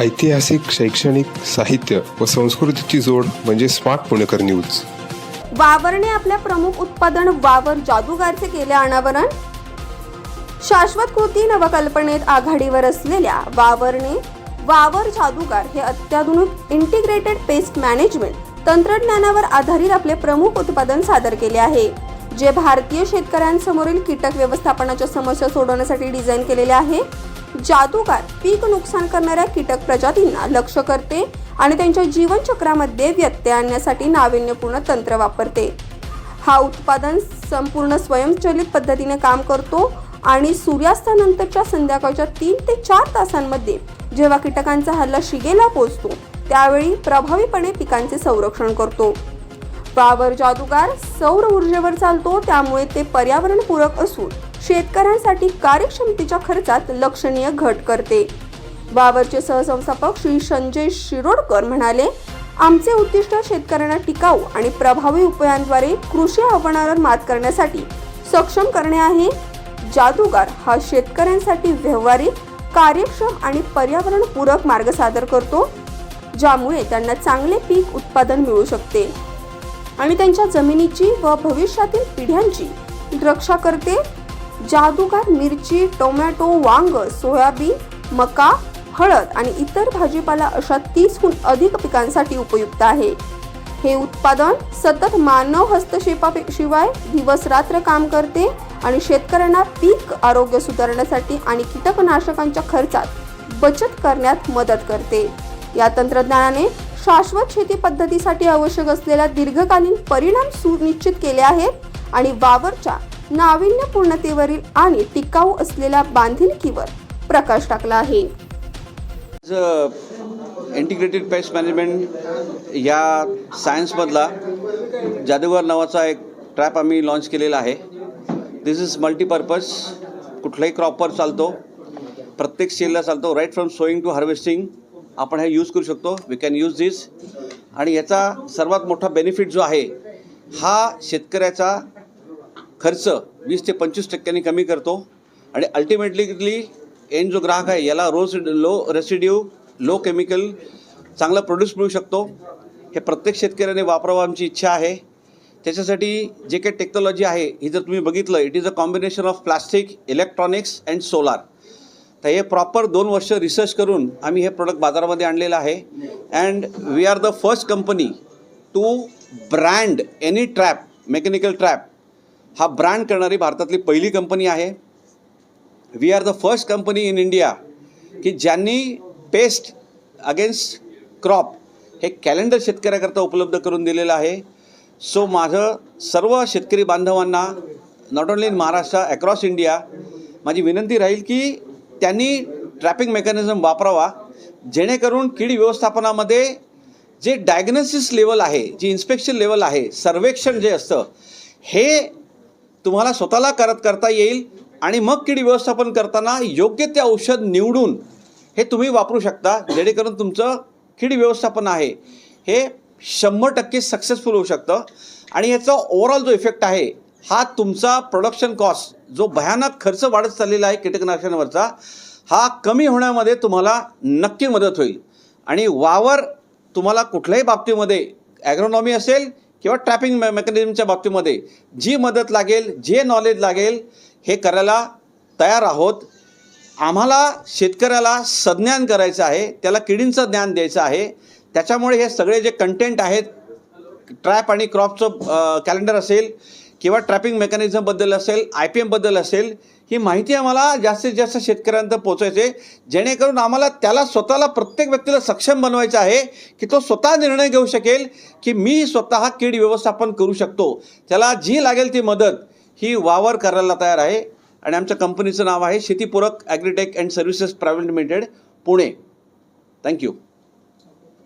ऐतिहासिक शैक्षणिक साहित्य व संस्कृतीची जोड म्हणजे स्मार्ट पुणेकर न्यूज. वावरने आपल्या प्रमुख उत्पादन वावर जादूगारचे केले अनावरण? शाश्वत कृती नवकल्पनेत आघाडीवर असलेल्या वावरने वावर जादूगार हे अत्याधुनिक इंटिग्रेटेड पेस्ट मॅनेजमेंट तंत्रज्ञानावर आधारित आपले प्रमुख उत्पादन सादर केले आहे जे भारतीय शेतकऱ्यांसमोरील कीटक व्यवस्थापनाच्या समस्या सोडवण्यासाठी डिझाईन केलेले आहे. जादूगार पीक नुकसान करणाऱ्या कीटक प्रजातींना लक्ष करते आणि त्यांच्या जीवनचक्रामध्ये व्यत्यय आणण्यासाठी नाविन्यपूर्ण तंत्र वापरते. हा उत्पादन संपूर्ण स्वयंचलित पद्धतीने काम करतो आणि सूर्यास्तानंतरच्या संध्याकाळच्या तीन ते चार तासांमध्ये जेव्हा कीटकांचा हल्ला शिगेला पोचतो त्यावेळी प्रभावीपणे पिकांचे संरक्षण करतो. वावर जादूगार सौर ऊर्जेवर चालतो त्यामुळे ते पर्यावरणपूरक असून शेतकऱ्यांसाठी कार्यक्षमतेच्या खर्चात लक्षणीय घट करते. वावरचे सहसंस्थापक श्री संजय शिरोडकर म्हणाले आमचे उद्दिष्ट शेतकऱ्यांना टिकाऊ आणि प्रभावी उपायांद्वारे कृषी आव्हानावर मात करण्यासाठी सक्षम करणे आहे. जादूगार हा शेतकऱ्यांसाठी व्यवहारिक कार्यक्षम आणि पर्यावरणपूरक मार्ग सादर करतो ज्यामुळे त्यांना चांगले पीक उत्पादन मिळू शकते आणि त्यांच्या जमिनीची व भविष्यातील पिढ्यांची रक्षा करते. जादूगार मिरची टोमॅटो वांग सोयाबीन मका हळद आणि इतर भाजीपाला अशा तीसहून अधिक पिकांसाठी उपयुक्त आहे. हे उत्पादन सतत मानव हस्तक्षेपाशिवाय दिवस रात्र काम करते आणि शेतकऱ्यांना पीक आरोग्य सुधारण्यासाठी आणि कीटकनाशकांच्या खर्चात बचत करण्यात मदत करते. या तंत्रज्ञानाने शाश्वत शेती पद्धतीसाठी आवश्यक असलेल्या दीर्घकालीन परिणाम सुनिश्चित केले आहेत आणि वावरच्या नाविन्यपूर्णतेवरील आणि टिकाऊ असलेल्या बांधिलकीवर प्रकाश टाकला आहे. इंटिग्रेटेड पेस्ट मॅनेजमेंट या सायन्समधला जादूगर नावाचा एक ट्रॅप आम्ही लॉन्च केलेला आहे. दिस इज मल्टीपर्पज कुठलाही क्रॉपवर चालतो प्रत्येक सेलला चालतो right from sowing to harvesting आपण हे यूज करू शकतो. वी कॅन यूज दिस आणि याचा सर्वात मोठा बेनिफिट जो आहे हा शेतकऱ्याचा खर्च वीस ते पंचवीस टक्क्यांनी कमी करतो. आणि अल्टिमेटली एन जो ग्राहक आहे याला रोज लो रेसिड्यू लो केमिकल चांगला प्रोड्यूस मिळू शकतो. हे प्रत्येक शेतकऱ्याने वापरावं आमची इच्छा आहे. त्याच्यासाठी जे काही टेक्नॉलॉजी आहे ही जर तुम्ही बघितलं it is a combination of plastic electronics and solar तर हे प्रॉपर दोन वर्ष रिसर्च करून आम्ही हे प्रोडक्ट बाजारामध्ये आणलेलं आहे. And we are the first company to brand any trap mechanical trap हा ब्रँड करणारी भारतातली पहिली कंपनी आहे. We are the first company in India की ज्यांनी पेस्ट अगेन्स्ट क्रॉप हे कॅलेंडर शेतकऱ्याकरता उपलब्ध करून दिलेलं आहे. सो माझं सर्व शेतकरी बांधवांना not only in Maharashtra across India माझी विनंती राहील की त्यांनी ट्रॅपिंग मेकॅनिझम वापरावा जेणेकरून कीड व्यवस्थापनामध्ये जे डायग्नोसिस लेवल आहे जी इन्स्पेक्शन लेवल आहे सर्वेक्षण जे असतं हे तुम्हाला स्वतःला करत करता येईल आणि मग कीड व्यवस्थापन करताना योग्य ते औषध निवडून हे तुम्ही वापरू शकता जेणेकरून तुमचं कीड व्यवस्थापन आहे. हे शंभर टक्के सक्सेसफुल होऊ शकतं. आणि याचा ओव्हरऑल जो इफेक्ट आहे हा तुमचा प्रोडक्शन कॉस्ट जो भयानक खर्च वाढत चाललेला आहे कीटकनाशकांवरचा हा कमी होण्यामध्ये तुम्हाला नक्की मदत होईल. आणि वावर तुम्हाला कुठल्याही बाबतीमध्ये ॲग्रोनॉमी असेल किंवा ट्रॅपिंग मे मेकॅनिझमच्या बाबतीमध्ये जी मदत लागेल जे नॉलेज लागेल हे करायला तयार आहोत. आम्हाला शेतकऱ्याला सज्ञान करायचं आहे त्याला किडींचं ज्ञान द्यायचं आहे. त्याच्यामुळे हे सगळे जे कंटेंट आहेत ट्रॅप आणि क्रॉपचं कॅलेंडर असेल किंवा ट्रॅपिंग मेकॅनिझमबद्दल असेल आय पी एमबद्दल असेल ही माहिती आम्हाला जास्तीत जास्त शेतकऱ्यांपर्यंत पोचायचे जेणेकरून आम्हाला त्याला स्वतःला प्रत्येक व्यक्तीला सक्षम बनवायचं आहे की तो स्वतः निर्णय घेऊ शकेल की मी स्वतः कीड व्यवस्थापन करू शकतो. त्याला जी लागेल ती मदत ही वावर करायला तयार आहे. आणि आमच्या कंपनीचं नाव आहे शेतीपूरक agritech and services private limited Pune. Thank you